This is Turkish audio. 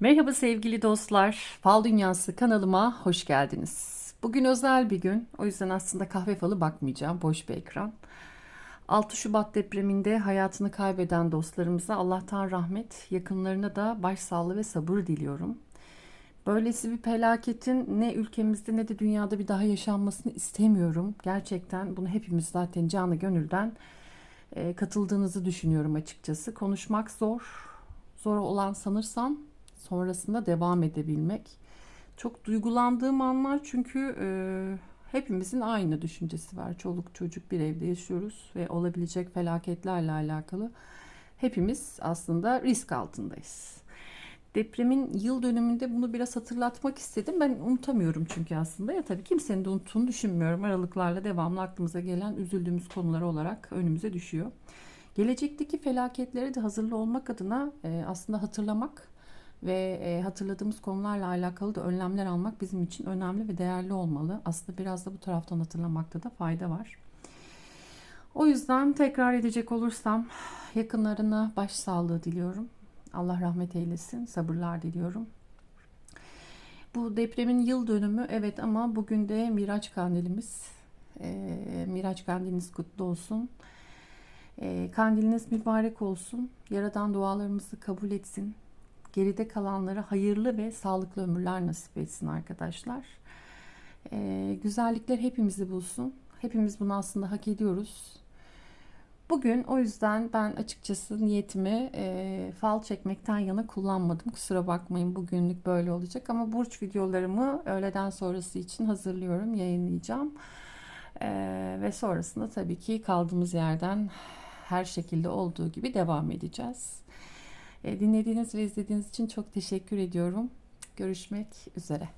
Merhaba sevgili dostlar. Fal Dünyası kanalıma hoş geldiniz. Bugün özel bir gün. O yüzden aslında kahve falı bakmayacağım. Boş bir ekran. 6 Şubat depreminde hayatını kaybeden dostlarımıza Allah'tan rahmet, yakınlarına da başsağlığı ve sabır diliyorum. Böylesi bir felaketin ne ülkemizde ne de dünyada bir daha yaşanmasını istemiyorum. Gerçekten bunu hepimiz zaten canı gönülden e, katıldığınızı düşünüyorum açıkçası. Konuşmak zor. Zor olan sanırsam sonrasında devam edebilmek. Çok duygulandığım anlar çünkü e, hepimizin aynı düşüncesi var. Çoluk çocuk bir evde yaşıyoruz ve olabilecek felaketlerle alakalı hepimiz aslında risk altındayız. Depremin yıl dönümünde bunu biraz hatırlatmak istedim. Ben unutamıyorum çünkü aslında. Ya tabii kimsenin de unuttuğunu düşünmüyorum. Aralıklarla devamlı aklımıza gelen üzüldüğümüz konular olarak önümüze düşüyor. Gelecekteki felaketlere de hazırlı olmak adına e, aslında hatırlamak ve e, hatırladığımız konularla alakalı da önlemler almak bizim için önemli ve değerli olmalı. Aslında biraz da bu taraftan hatırlamakta da fayda var. O yüzden tekrar edecek olursam yakınlarına başsağlığı diliyorum. Allah rahmet eylesin, sabırlar diliyorum. Bu depremin yıl dönümü evet ama bugün de Miraç kandilimiz. E, Miraç kandiliniz kutlu olsun. E, kandiliniz mübarek olsun. Yaradan dualarımızı kabul etsin. Geride kalanlara hayırlı ve sağlıklı ömürler nasip etsin arkadaşlar. E, güzellikler hepimizi bulsun. Hepimiz bunu aslında hak ediyoruz. Bugün o yüzden ben açıkçası niyetimi e, fal çekmekten yana kullanmadım. Kusura bakmayın bugünlük böyle olacak ama burç videolarımı öğleden sonrası için hazırlıyorum, yayınlayacağım. E, ve sonrasında tabii ki kaldığımız yerden her şekilde olduğu gibi devam edeceğiz. E, dinlediğiniz ve izlediğiniz için çok teşekkür ediyorum. Görüşmek üzere.